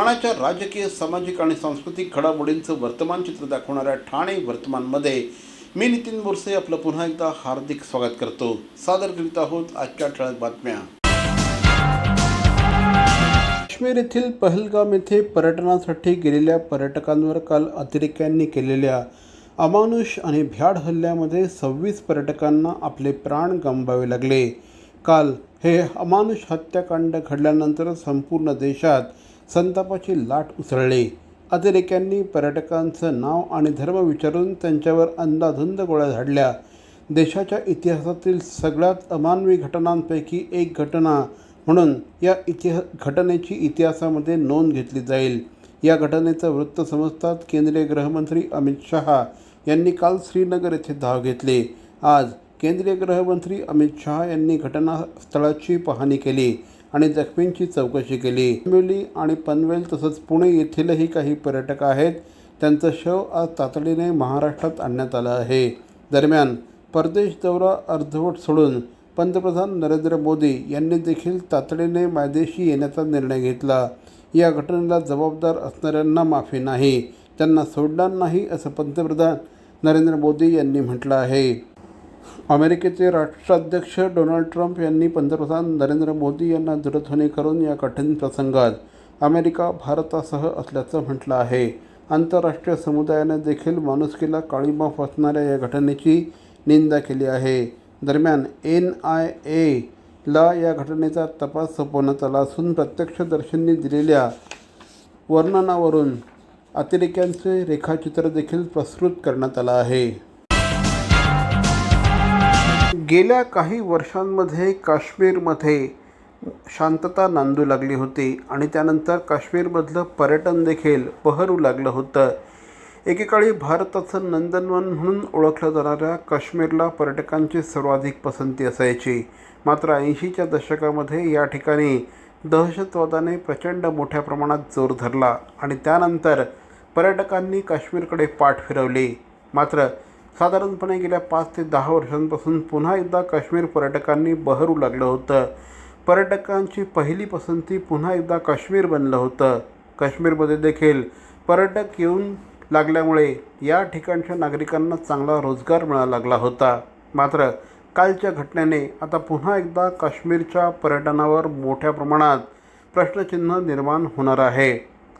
ठाण्याच्या राजकीय सामाजिक आणि सांस्कृतिक घडामोडींचं वर्तमान चित्र दाखवणाऱ्या ठाणे वर्तमानमध्ये मी नितीन बोरसे आपलं पुन्हा एकदा हार्दिक स्वागत करतो. सादर करीत आहोत आजच्या ठळक बातम्या. काश्मीर येथील पहलगाम येथे पर्यटनासाठी गेलेल्या पर्यटकांवर काल अतिरेक्यांनी केलेल्या अमानुष आणि भ्याड हल्ल्यामध्ये सव्वीस पर्यटकांना आपले प्राण गमवावे लागले. काल हे अमानुष हत्याकांड घडल्यानंतर संपूर्ण देशात संतापाची लाट उसळली. अतिरेक्यांनी पर्यटकांचं नाव आणि धर्म विचारून त्यांच्यावर अंदाधुंद गोळ्या झाडल्या. देशाच्या इतिहासातील सगळ्यात अमानवी घटनांपैकी एक घटना म्हणून या इतिहा घटनेची इतिहासामध्ये नोंद घेतली जाईल. या घटनेचं वृत्त समजतात केंद्रीय गृहमंत्री अमित शहा यांनी काल श्रीनगर येथे धाव घेतली. आज केंद्रीय गृहमंत्री अमित शहा यांनी घटनास्थळाची पाहणी केली. आणि जखमींची चौकशी केली. डोंबिवली आणि पनवेल तसंच पुणे येथीलही काही पर्यटक आहेत. त्यांचं शव आज तातडीने महाराष्ट्रात आणण्यात आलं आहे. दरम्यान परदेश दौरा अर्धवट सोडून पंतप्रधान नरेंद्र मोदी यांनी देखील तातडीने मायदेशी येण्याचा निर्णय घेतला. या घटनेला जबाबदार असणाऱ्यांना माफी नाही त्यांना सोडणार नाही असं पंतप्रधान नरेंद्र मोदी यांनी म्हटलं आहे. अमेरिकेचे राष्ट्राध्यक्ष डोनाल्ड ट्रम्प यांनी पंतप्रधान नरेंद्र मोदी यांना दूरध्वनी करून या कठीण प्रसंगात अमेरिका भारतासह असल्याचं म्हटलं आहे. आंतरराष्ट्रीय समुदायाने देखील माणुसकीला काळीमा फसणाऱ्या या घटनेची निंदा केली आहे. दरम्यान एन आय ए ला या घटनेचा तपास सोपवण्यात आला असून प्रत्यक्षदर्शींनी दिलेल्या वर्णनावरून अतिरेक्यांचे रेखाचित्र देखील प्रस्तुत करण्यात आलं आहे. गेल्या काही वर्षांमध्ये काश्मीरमध्ये शांतता नांदू लागली होती आणि त्यानंतर काश्मीरमधलं पर्यटन देखील बहरू लागलं होतं. एकेकाळी भारताचं नंदनवन म्हणून ओळखलं जाणाऱ्या काश्मीरला पर्यटकांची सर्वाधिक पसंती असायची. मात्र ऐंशीच्या दशकामध्ये या ठिकाणी दहशतवादाने प्रचंड मोठ्या प्रमाणात जोर धरला आणि त्यानंतर पर्यटकांनी काश्मीरकडे पाठ फिरवली. मात्र साधारणपणे गेल्या पाच ते दहा वर्षांपासून पुन्हा एकदा काश्मीर पर्यटकांनी बहरू लागलं होतं. पर्यटकांची पहिली पसंती पुन्हा एकदा काश्मीर बनलं होतं. काश्मीरमध्ये देखील पर्यटक येऊन लागल्यामुळे या ठिकाणच्या नागरिकांना चांगला रोजगार मिळायला लागला होता. मात्र कालच्या घटनेने आता पुन्हा एकदा काश्मीरच्या पर्यटनावर मोठ्या प्रमाणात प्रश्नचिन्ह निर्माण होणार आहे.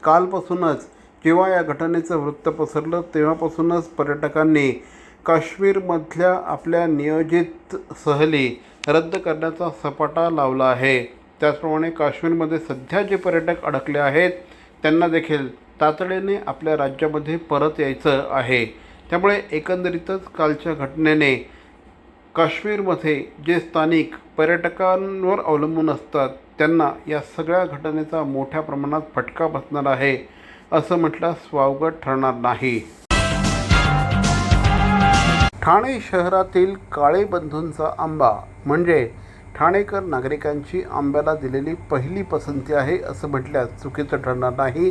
कालपासूनच जेव्हा या घटनेचं वृत्त पसरलं तेव्हापासूनच पर्यटकांनी काश्मीरमधल्या आपल्या नियोजित सहली रद्द करण्याचा सपाटा लावला आहे. त्याचप्रमाणे काश्मीरमध्ये सध्या जे पर्यटक अडकले आहेत त्यांना देखील तातडीने आपल्या राज्यामध्ये परत यायचं आहे. त्यामुळे एकंदरीतच कालच्या घटनेने काश्मीरमध्ये जे स्थानिक पर्यटकांवर अवलंबून असतात त्यांना या सगळ्या घटनेचा मोठ्या प्रमाणात फटका बसणार आहे असं म्हटल्यास वावगं ठरणार नाही. ठाणे शहरातील काळे बंधूंचा आंबा म्हणजे ठाणेकर नागरिकांची आंब्याला दिलेली पहिली पसंती आहे असं म्हटल्यास चुकीचं ठरणार नाही.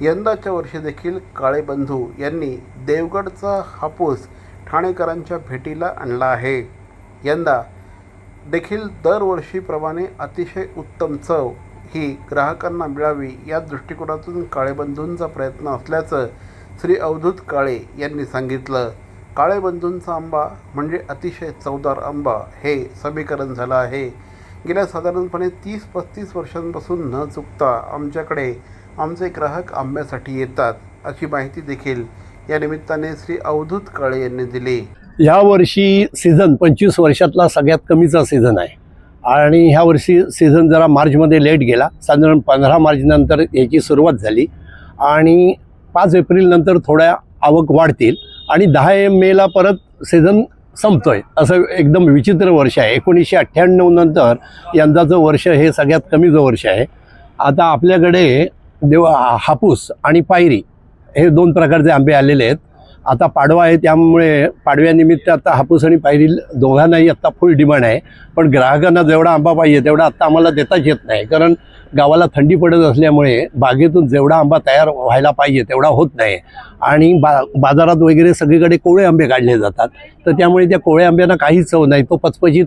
यंदाच्या वर्षी देखील काळे बंधू यांनी देवगडचा हापूस ठाणेकरांच्या भेटीला आणला आहे. यंदा देखील दरवर्षीप्रमाणे अतिशय उत्तम चव ही ग्राहकांना मिळावी या दृष्टिकोनातून काळेबंधूंचा प्रयत्न असल्याचं श्री अवधूत काळे यांनी सांगितलं. काळेबंधूंचा आंबा म्हणजे अतिशय चवदार आंबा. हे समीकरण झालं आहे. गेल्या साधारणपणे तीस पस्तीस वर्षांपासून न चुकता आमच्याकडे आमचे ग्राहक आंब्यासाठी येतात अशी माहिती देखील या निमित्ताने श्री अवधूत काळे यांनी दिली. ह्या वर्षी सीझन पंचवीस वर्षातला सगळ्यात कमीचा सीझन आहे. आणि ह्या वर्षी सीझन जरा मार्चमध्ये लेट गेला. साधारण पंधरा मार्चनंतर याची सुरुवात झाली. आणि पाच एप्रिलनंतर थोड्या आवक वाढतील. आणि दहा एम मेला परत सीझन संपतोय. असं एकदम विचित्र वर्ष आहे. एकोणीसशे अठ्ठ्याण्णव नंतर यंदाचं वर्ष हे सगळ्यात कमीचं वर्ष आहे. आता आपल्याकडे देव हापूस आणि पायरी हे दोन प्रकारचे आंबे आलेले आहेत. आता पाडवा आहे त्यामुळे पाडव्यानिमित्त आता हापूस आणि पायरी दोघांनाही आत्ता फुल डिमांड आहे. पण ग्राहकांना जेवढा आंबा पाहिजे तेवढा आत्ता आम्हाला देताच येत नाही. कारण गावाला थंडी पडत असल्यामुळे बागेतून जेवढा आंबा तयार व्हायला पाहिजे तेवढा होत नाही. आणि बा बाजारात वगैरे सगळीकडे कोवळे आंबे काढले जातात. तर त्यामुळे त्या कोळे आंब्यांना काहीच चव नाही. तो पचपचीत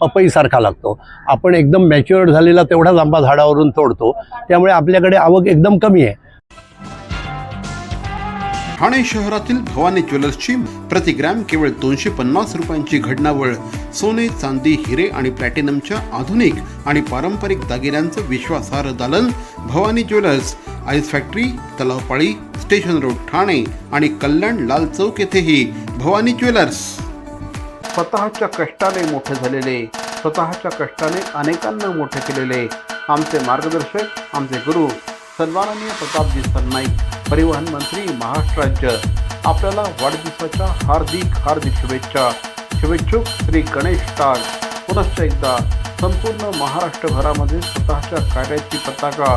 पपईसारखा लागतो. आपण एकदम मॅच्युअर्ड झालेला तेवढाच आंबा झाडावरून तोडतो. त्यामुळे आपल्याकडे आवक एकदम कमी आहे. ठाणे शहरातील भवानी ज्वेलर्सची प्रति ग्रॅम केवळ दोनशे पन्नास रुपयांची घडणावळ सोने चांदी हिरे आणि प्लॅटिनमच्या आधुनिक आणि पारंपरिक दागिन्यांचं विश्वासार्ह दालन Bhavani jewellers ice factory Talavpali station road Thane आणि कल्याण लाल चौक येथेही भवानी ज्वेलर्स. स्वतःच्या कष्टाने मोठे झालेले स्वतःच्या कष्टाने अनेकांना मोठे केलेले आमचे मार्गदर्शक आमचे गुरु सन्माननीय प्रतापजी सरनाईक परिवहन मंत्री महाराष्ट्र राज्य. आपल्याला वाढदिवसाच्या हार्दिक हार्दिक शुभेच्छा. शुभेच्छुक श्री गणेश टाळ पुनश्च एकदा संपूर्ण महाराष्ट्रभरामध्ये स्वतःच्या कार्याची पताका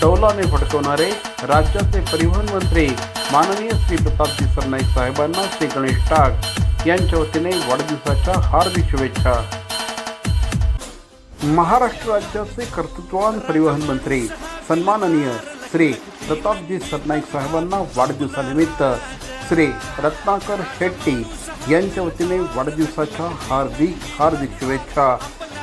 डौलाने फडकवणारे राज्याचे परिवहन मंत्री माननीय श्री प्रतापजी सरनाईक साहेबांना श्री गणेश टाक यांच्या वतीने वाढदिवसाच्या हार्दिक शुभेच्छा. महाराष्ट्र राज्याचे कर्तृत्ववान परिवहन मंत्री सन्माननीय श्री प्रतापजी सरनाईक साहेबांना वाढदिवसानिमित्त श्री रत्नाकर शेट्टी यांच्या वतीने वाढदिवसाच्या हार्दिक हार्दिक शुभेच्छा.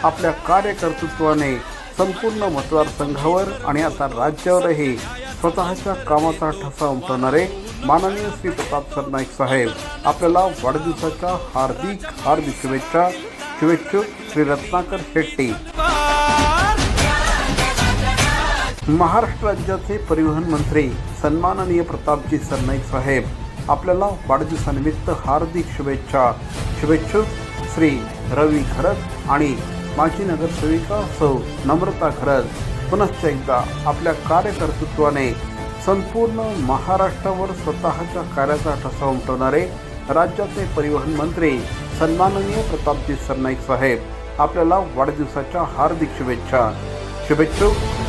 आपल्या कार्यकर्तृत्वाने संपूर्ण मतदारसंघावर आणि आता राज्यावरही स्वतःच्या कामाचा ठसा उमटवणारे माननीय श्री प्रताप सरनाईक साहेब आपल्याला वाढदिवसाच्या हार्दिक हार्दिक शुभेच्छा. शुभेच्छुक श्री रत्नाकर शेट्टी. महाराष्ट्र राज्याचे परिवहन मंत्री सन्माननीय प्रतापजी सरनाईक साहेब आपल्याला वाढदिवसानिमित्त हार्दिक शुभेच्छा. शुभेच्छुक श्री रवी खरत आणि माजी नगरसेविका सौ नम्रता खरत. पुनश्च एकदा आपल्या कार्यकर्तृत्वाने संपूर्ण महाराष्ट्रावर स्वतःच्या कार्याचा ठसा उमटवणारे राज्याचे परिवहन मंत्री सन्माननीय प्रतापजी सरनाईक साहेब आपल्याला वाढदिवसाच्या हार्दिक शुभेच्छा. शुभेच्छुक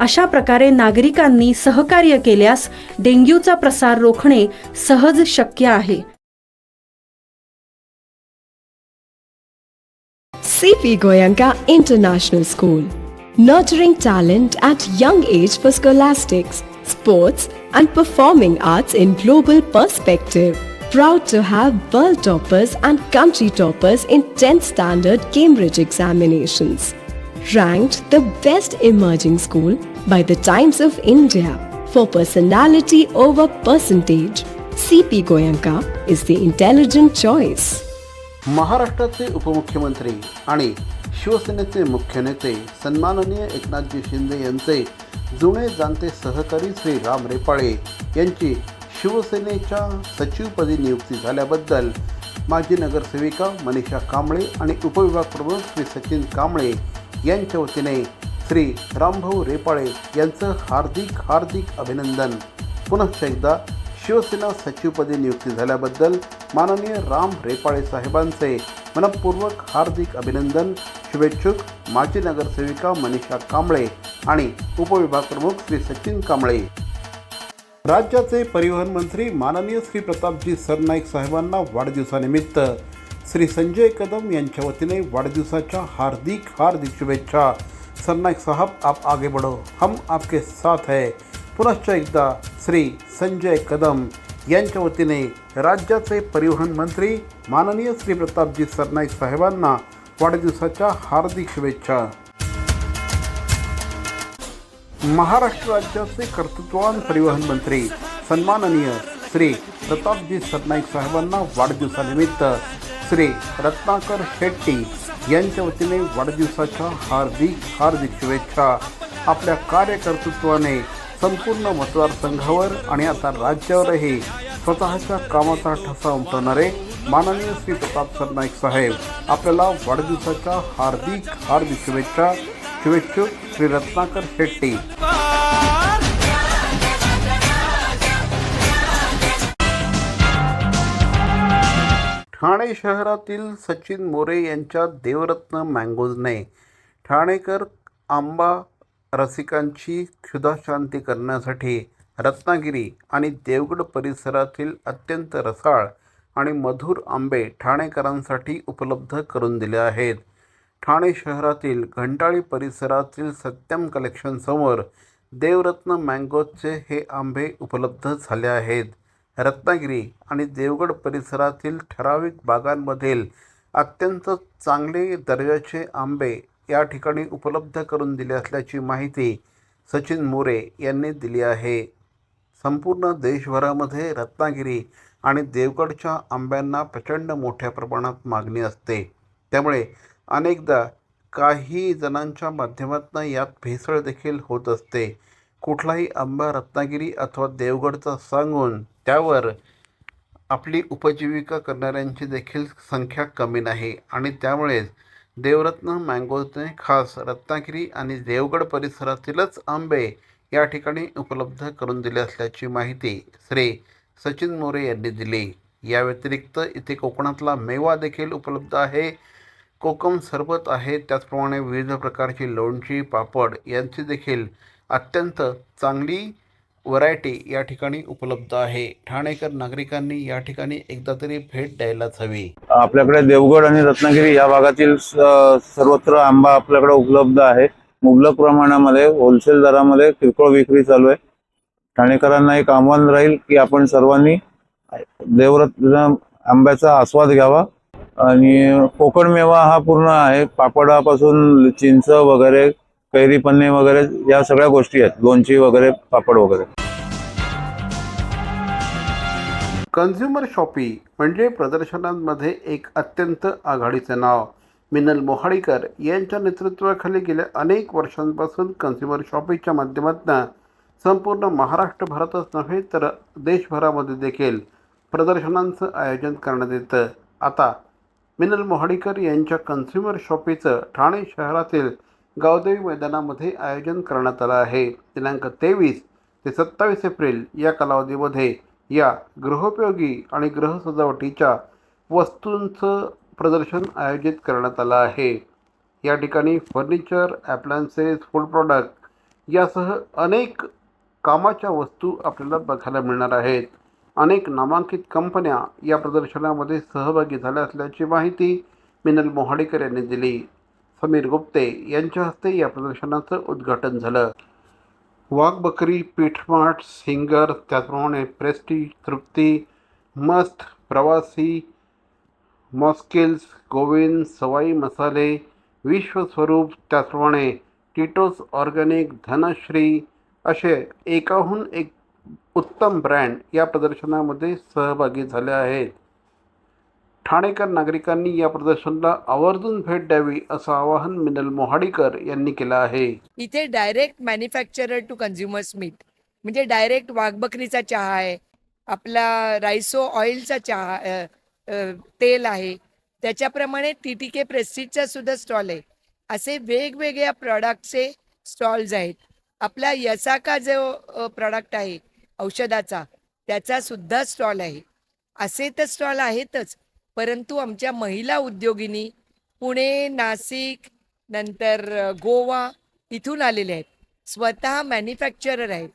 अशा प्रकारे नागरिकांनी सहकार्य केल्यास डेंग्यूचा प्रसार रोखणे सहज शक्य आहे. CP Goenka international school nurturing talent at young age for scholastics sports and performing arts in global perspective proud to have world toppers and country toppers in tenth standard Cambridge examinations Ranked the best emerging school by the Times of India for personality over percentage. CP Goyanka is the intelligent choice. महाराष्ट्राचे उपमुख्यमंत्री आणि शिवसेनेचे मुख्य नेते सन्माननीय एकनाथजी शिंदे यांचे जुने जाणते सहकारी श्री राम रेपाळे यांची शिवसेनेच्या सचिवपदी नियुक्ती झाल्याबद्दल माजी नगरसेविका मनीषा कांबळे आणि उपविभाग प्रमुख श्री सचिन कांबळे यांच्या वतीने श्री रामभाऊ रेपाळे यांचं हार्दिक हार्दिक अभिनंदन. पुनश्च एकदा शिवसेना सचिवपदी नियुक्ती झाल्याबद्दल माननीय राम रेपाळे साहेबांचे मनपूर्वक हार्दिक अभिनंदन शुभेच्छुक माजी नगरसेविका मनीषा कांबळे आणि उपविभाग प्रमुख श्री सचिन कांबळे. राज्याचे परिवहन मंत्री माननीय श्री प्रतापजी सरनाईक साहेबांना वाढदिवसानिमित्त श्री संजय कदम यांच्या वतीने वाढदिवसाच्या हार्दिक हार्दिक शुभेच्छा. सरनाईक साहब आप आगे बढ़ो. हम आपके साथ है. पुनश्च एकदा श्री संजय कदम यांच्या वतीने राज्याचे परिवहन मंत्री माननीय श्री प्रतापजी सरनाईक साहेबांना वाढदिवसाच्या हार्दिक शुभेच्छा. महाराष्ट्र राज्याचे कर्तृत्ववान परिवहन मंत्री सन्माननीय श्री प्रतापजी सरनाईक साहेबांना वाढदिवसानिमित्त श्री रत्नाकर शेट्टी यांच्या वतीने वाढदिवसाच्या हार्दिक हार्दिक शुभेच्छा. आपल्या कार्यकर्तृत्वाने संपूर्ण मतदारसंघावर आणि आता राज्यावरही स्वतःच्या कामाचा ठसा उमटवणारे माननीय श्री प्रताप सरनाईक साहेब आपल्याला वाढदिवसाच्या हार्दिक हार्दिक शुभेच्छा. शुभेच्छुक श्री रत्नाकर शेट्टी. ठाणे शहरातील सचिन मोरे यांच्या देवरत्न मँगोजने ठाणेकर आंबा रसिकांची क्षुधाशांती करण्यासाठी रत्नागिरी आणि देवगड परिसरातील अत्यंत रसाळ आणि मधुर आंबे ठाणेकरांसाठी उपलब्ध करून दिले आहेत. ठाणे शहरातील घंटाळी परिसरातील सत्यम कलेक्शनसमोर देवरत्न मँगोजचे हे आंबे उपलब्ध झाले आहेत. रत्नागिरी आणि देवगड परिसरातील ठराविक बागांमधील अत्यंत चांगले दर्जाचे आंबे या ठिकाणी उपलब्ध करून दिले असल्याची माहिती सचिन मोरे यांनी दिली आहे. संपूर्ण देशभरामध्ये रत्नागिरी आणि देवगडच्या आंब्यांना प्रचंड मोठ्या प्रमाणात मागणी असते. त्यामुळे अनेकदा काही जणांच्या माध्यमातून यात भेसळ देखील होत असते. कुठलाही आंबा रत्नागिरी अथवा देवगडचा सांगून त्यावर आपली उपजीविका करणाऱ्यांची देखील संख्या कमी नाही. आणि त्यामुळेच देवरत्न मँगोजने खास रत्नागिरी आणि देवगड परिसरातीलच आंबे या ठिकाणी उपलब्ध करून दिले असल्याची माहिती श्री सचिन मोरे यांनी दिली. या व्यतिरिक्त इथे कोकणातला मेवा देखील उपलब्ध आहे. कोकम सरबत आहे. त्याचप्रमाणे विविध प्रकारची लोणची पापड यांची देखील अत्यंत चांगली व्हरायटी या ठिकाणी उपलब्ध आहे. ठाणेकर नागरिकांनी या ठिकाणी एकदा तरी भेट द्यायलाच हवी. आपल्याकडे देवगड आणि रत्नागिरी या भागातील सर्वत्र आंबा आपल्याकडे उपलब्ध आहे. मुबलक प्रमाणामध्ये होलसेल दरामध्ये किरकोळ विक्री चालू आहे. ठाणेकरांना एक आव्हान राहील की आपण सर्वांनी देवरत्न आंब्याचा आस्वाद घ्यावा. आणि कोकण मेवा हा पूर्ण आहे. पापडापासून चिंच वगैरे कैरी पन्ने वगैरे या सगळ्या गोष्टी आहेत. लोणची वगैरे पापड वगैरे. कन्झ्युमर शॉपी म्हणजे प्रदर्शनांमध्ये एक अत्यंत आघाडीचं नाव. मिनल मोहाडीकर यांच्या नेतृत्वाखाली गेल्या अनेक वर्षांपासून कन्झ्युमर शॉपीच्या माध्यमातून संपूर्ण महाराष्ट्रभरातच नव्हे तर देशभरामध्ये देखील प्रदर्शनांचं आयोजन करण्यात येतं. आता मिनल मोहाडीकर यांच्या कन्झ्युमर शॉपीचं ठाणे शहरातील गावदेवी मैदानामध्ये आयोजन करण्यात आलं आहे. दिनांक तेवीस ते सत्तावीस एप्रिल या कालावधीमध्ये या गृहोपयोगी आणि गृह सजावटीच्या वस्तूंचं प्रदर्शन आयोजित करण्यात आलं आहे. या ठिकाणी फर्निचर ॲप्लायन्सेस फूड प्रॉडक्ट यासह अनेक कामाच्या वस्तू आपल्याला बघायला मिळणार आहेत. अनेक नामांकित कंपन्या या प्रदर्शनामध्ये सहभागी झाल्या असल्याची माहिती मिनल मोहाडेकर यांनी दिली. समीर गुप्ते यांच्या हस्ते या प्रदर्शनाचं उद्घाटन झालं. वाघ बकरी पीठमाठ सिंगर त्याचप्रमाणे प्रेस्टी तृप्ती मस्त प्रवासी मॉस्किल्स गोविंद सवाई मसाले विश्वस्वरूप त्याचप्रमाणे टिटोस ऑर्गॅनिक धनश्री असे एकाहून एक उत्तम ब्रँड या प्रदर्शनामध्ये सहभागी झाले आहेत. ठाणेकर नागरिकांनी या प्रदर्शनाला आवर्जून भेट द्यावी असं आवाहन मिनल मोहाडीकर यांनी केलं आहे. इथे direct manufacturer to consumers meet म्हणजे डायरेक्ट वाघबकरीचा चहा आहे आपला रायसो ऑइलचा चहा तेल आहे. त्याच्याप्रमाणे टी टी के प्रेस्टीजचा सुद्धा स्टॉल आहे. असे वेगवेगळ्या प्रॉडक्टचे स्टॉल्स आहेत. आपला यसाका जो प्रॉडक्ट आहे औषधाचा त्याचा सुद्धा स्टॉल आहे. असे तर स्टॉल आहेतच. परंतु आमच्या महिला उद्योगिनी पुणे नाशिक नंतर गोवा इथून आलेले आहेत. स्वतः मॅन्युफॅक्चरर आहेत.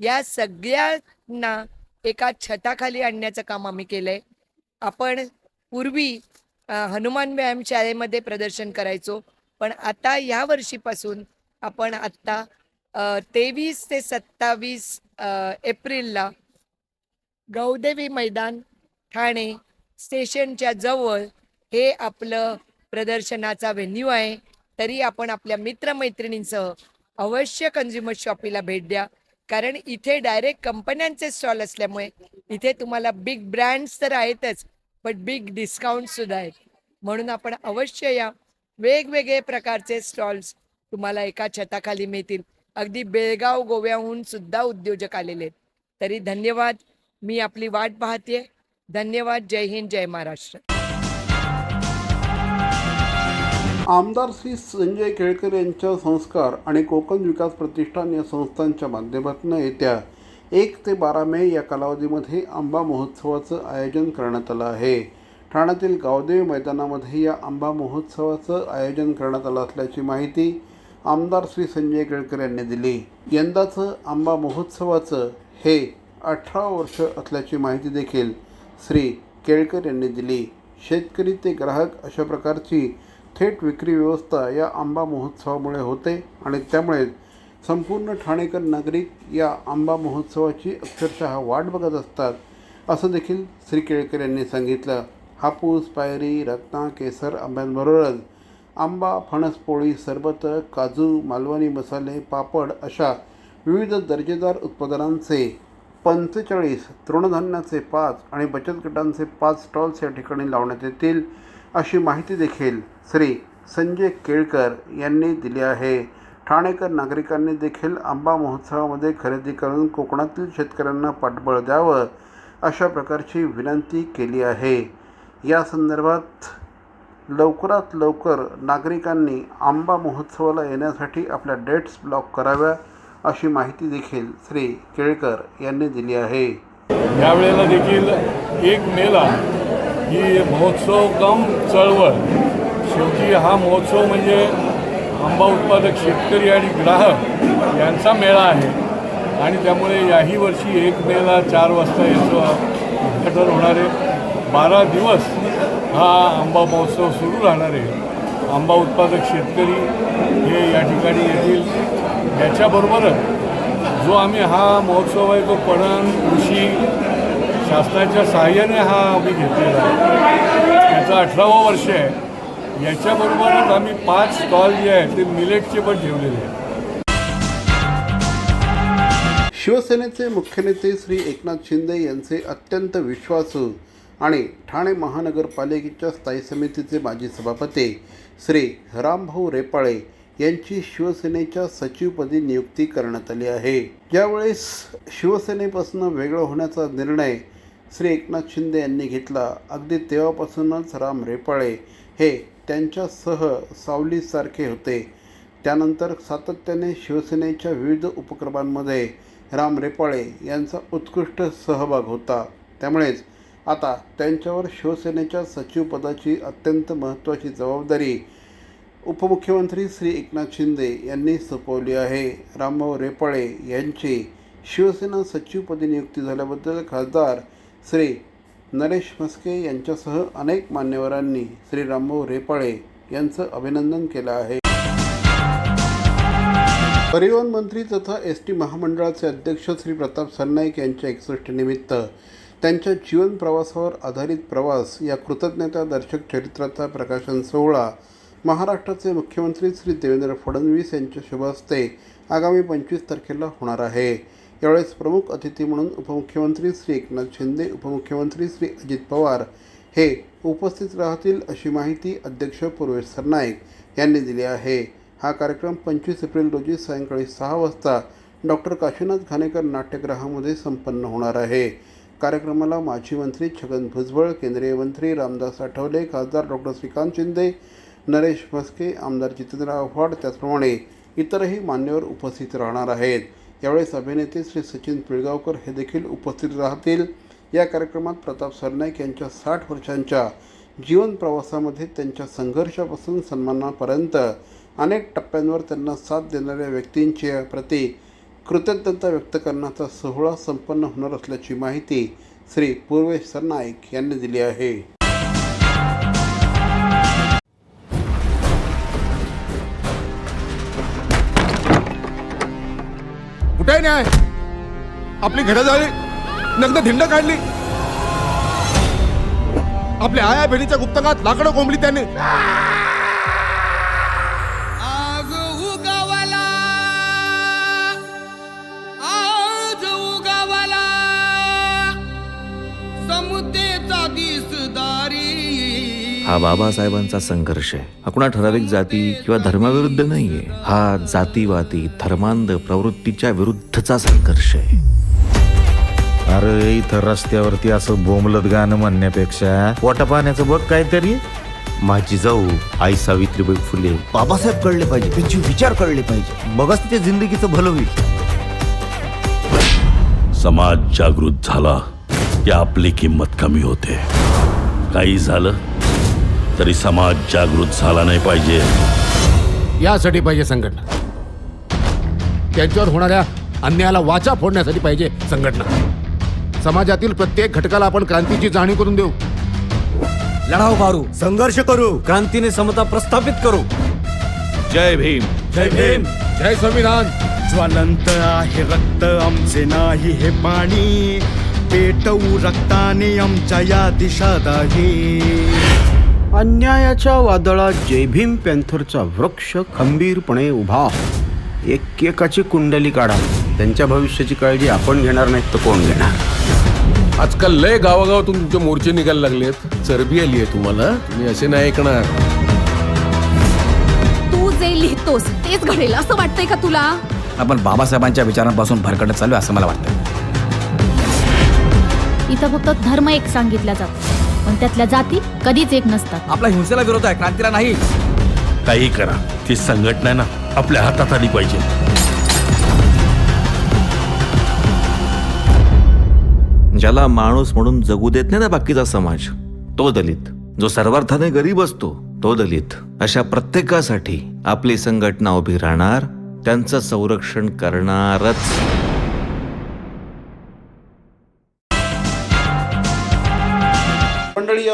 या सगळ्यांना एका छताखाली आणण्याचं काम आम्ही केलं आहे आपण पूर्वी हनुमान व्यायाम शाळेमध्ये प्रदर्शन करायचो पण आता या वर्षीपासून आपण आत्ता तेवीस ते सत्तावीस एप्रिलला गौदेवी मैदान ठाणे स्टेशनच्या जवळ हे आपलं प्रदर्शनाचा व्हेन्यू आहे. तरी आपण आपल्या मित्रमैत्रिणींसह अवश्य कन्झ्युमर शॉपीला भेट द्या. कारण इथे डायरेक्ट कंपन्यांचे स्टॉल असल्यामुळे इथे तुम्हाला बिग ब्रँड्स तर आहेतच बट बिग डिस्काउंट सुद्धा आहेत. म्हणून आपण अवश्य या. वेगवेगळे प्रकारचे स्टॉल्स तुम्हाला एका छताखाली मिळतील. अगदी बेळगाव गोव्याहून सुद्धा उद्योजक आलेले आहेत. तरी धन्यवाद. मी आपली वाट पाहते धन्यवाद जय हिंद जय महाराष्ट्र. आमदार श्री संजय केळकर यांच्या संस्कार आणि कोकण विकास प्रतिष्ठान या संस्थांच्या माध्यमातून येत्या एक ते बारा मे या कालावधीमध्ये आंबा महोत्सवाचं आयोजन करण्यात आलं आहे. ठाण्यातील गावदेवी मैदानामध्ये या आंबा महोत्सवाचं आयोजन करण्यात आलं असल्याची माहिती आमदार श्री संजय केळकर यांनी दिली. यंदाचं आंबा महोत्सवाचं हे अठरा वर्ष असल्याची माहिती देखील श्री केळकर यांनी दिली. शेतकरी ते ग्राहक अशा प्रकारची थेट विक्री व्यवस्था या आंबा महोत्सवामुळे होते आणि त्यामुळे संपूर्ण ठाणेकर नागरिक या आंबा महोत्सवाची अक्षरशः वाट बघत असतात असं देखील श्री केळकर यांनी सांगितलं. हापूस पायरी रत्ना केसर आंब्यांबरोबरच आंबा फणस पोळी सरबत काजू मालवणी मसाले पापड अशा विविध दर्जेदार उत्पादनांचे पंचेचाळीस तृणधान्याचे पाच आणि बचत गटांचे पाच स्टॉल्स या ठिकाणी लावण्यात येतील अशी माहिती देखील श्री संजय केळकर यांनी दिली आहे. ठाणेकर नागरिकांनी देखील आंबा महोत्सवामध्ये खरेदी करून कोकणातील शेतकऱ्यांना पाठबळ द्यावं अशा प्रकारची विनंती केली आहे. या संदर्भात लवकरात लवकर नागरिकांनी आंबा महोत्सवाला येण्यासाठी आपल्या डेट्स ब्लॉक कराव्या. अशी माहिती देखील श्री केळकर यांनी दिली आहे. यावेळेला देखील एक मेला ही महोत्सव कम चळवळ. शेवटी हा महोत्सव म्हणजे आंबा उत्पादक शेतकरी आणि ग्राहक यांचा मेळा आहे. आणि त्यामुळे याही वर्षी एक मेला चार वाजता याचं उद्घाटन होणार आहे. बारा दिवस हा आंबा महोत्सव सुरू राहणार आहे. आंबा उत्पादक शेतकरी हे या ठिकाणी येतील. याच्याबरोबरच जो आम्ही हा महोत्सव आहे तो पणन कृषी शासनाच्या सहाय्याने हा आम्ही घेतलेला आहे. त्याचं अठरावं वर्ष आहे. याच्याबरोबरच आम्ही पाच स्टॉल जे आहेत ते मिलेटचे पण ठेवलेले आहेत. शिवसेनेचे मुख्य नेते श्री एकनाथ शिंदे यांचे अत्यंत विश्वासू आणि ठाणे महानगरपालिकेच्या स्थायी समितीचे माजी सभापती श्री रामभाऊ रेपाळे यांची शिवसेनेच्या सचिवपदी नियुक्ती करण्यात आली आहे. ज्यावेळेस शिवसेनेपासून वेगळं होण्याचा निर्णय श्री एकनाथ शिंदे यांनी घेतला अगदी तेव्हापासूनच राम रेपाळे हे त्यांच्यासह सावलीसारखे होते. त्यानंतर सातत्याने शिवसेनेच्या विविध उपक्रमांमध्ये राम रेपाळे यांचा उत्कृष्ट सहभाग होता. त्यामुळेच आता त्यांच्यावर शिवसेनेच्या सचिवपदाची अत्यंत महत्त्वाची जबाबदारी उपमुख्यमंत्री श्री एकनाथ शिंदे यांनी सोपवली आहे. रामभाऊ रेपाळे यांची शिवसेना सचिवपदी नियुक्ती झाल्याबद्दल खासदार श्री नरेश म्हस्के यांच्यासह अनेक मान्यवरांनी श्री रामभाऊ रेपाळे यांचं अभिनंदन केलं आहे. परिवहन मंत्री तथा एस टी महामंडळाचे अध्यक्ष श्री प्रताप सरनाईक यांच्या एकसष्टीनिमित्त त्यांच्या जीवन प्रवासावर आधारित प्रवास या कृतज्ञता दर्शक चरित्राचा प्रकाशन सोहळा महाराष्ट्राचे मुख्यमंत्री श्री देवेंद्र फडणवीस यांच्या शुभ हस्ते आगामी पंचवीस तारखेला होणार आहे. यावेळेस प्रमुख अतिथी म्हणून उपमुख्यमंत्री श्री एकनाथ शिंदे उपमुख्यमंत्री श्री अजित पवार हे उपस्थित राहतील अशी माहिती अध्यक्ष पूर्वेश सरनाईक यांनी दिली आहे. हा कार्यक्रम पंचवीस एप्रिल रोजी सायंकाळी सहा वाजता डॉक्टर काशीनाथ घाणेकर नाट्यगृहामध्ये संपन्न होणार आहे. कार्यक्रमाला माजी मंत्री छगन भुजबळ केंद्रीय मंत्री रामदास आठवले खासदार डॉक्टर श्रीकांत शिंदे नरेश म्हस्के आमदार जितेंद्र आव्हाड त्याचप्रमाणे इतरही मान्यवर उपस्थित राहणार आहेत. यावेळेस अभिनेते श्री सचिन पिळगावकर हे देखील उपस्थित राहतील. या कार्यक्रमात प्रताप सरनाईक यांच्या साठ वर्षांच्या जीवन प्रवासामध्ये त्यांच्या संघर्षापासून सन्मानापर्यंत अनेक टप्प्यांवर त्यांना साथ देणाऱ्या व्यक्तींच्या प्रती कृतज्ञता व्यक्त करण्याचा सोहळा संपन्न होणार असल्याची माहिती श्री पूर्वेश सरनाईक यांनी दिली आहे. काय न्याय. आपली घरं झाली नग्न धिंड काढली. आपल्या आया बहिणीच्या गुप्तकात लाकडं कोंबली त्याने. हा बाबासाहेबांचा संघर्ष आहे. हा कुणा ठराविक जाती किंवा धर्माविरुद्ध नाहीये. हा जातीवादी धर्मांध प्रवृत्तीच्या विरुद्धचा संघर्ष आहे. अरे इथं रस्त्यावरती असं बोंबलत गाणं म्हणण्यापेक्षा पोटा पाण्याचं बघ काहीतरी. माझी जाऊ आई सावित्रीबाई फुले. बाबासाहेब कळले पाहिजे त्यांचे विचार कळले पाहिजे. मगच तिच्या जिंदगीचं भलं होईल. समाज जागृत झाला की आपली किंमत कमी होते. काही झालं? तरी समाज जागृत झाला नाही पाहिजे. यासाठी पाहिजे संघटना. त्यांच्यावर होणाऱ्या अन्यायाला वाचा फोडण्यासाठी पाहिजे संघटना. समाजातील प्रत्येक घटकाला आपण क्रांतीची जाणीव करून देऊ. लढाव मारू. संघर्ष करू. क्रांतीने समता प्रस्थापित करू. जय भीम. जय भीम. जय संविधान. ज्वलंत आहे रक्त आमचे नाही हे पाणी. पेटवू रक्ताने आमच्या या दिशा दाही. अन्यायाच्या वादळात जय भीम पॅन्थरचा वृक्ष खंबीरपणे उभा. एकेकाची कुंडली काढा. त्यांच्या भविष्याची काळजी आपण घेणार नाही तर कोण घेणार? आजकाल लय गावागावातून तुमचे मोर्चे निघायला लागलेत. चरबी आली आहे तुम्हाला. तुम्ही असे नाही ऐकणार. तू जे लिहितोस तेच घडेल. असं वाटतंय का तुला? आपण बाबासाहेबांच्या विचारांपासून भरकटत चालू असं मला वाटतं इथं फक्त धर्म एक सांगितला जातो. पण त्यातल्या जाती कधीच एक नसतात. आपला हिंसेला विरोध आहे क्रांतीला नाही. काही करा ती संघटना ना आपल्या हातात आली पाहिजे. ज्याला माणूस म्हणून जगू देत नाही ना बाकीचा समाज तो दलित. जो सर्वार्थाने गरीब असतो तो दलित. अशा प्रत्येकासाठी आपली संघटना उभी राहणार त्यांचं संरक्षण करणारच.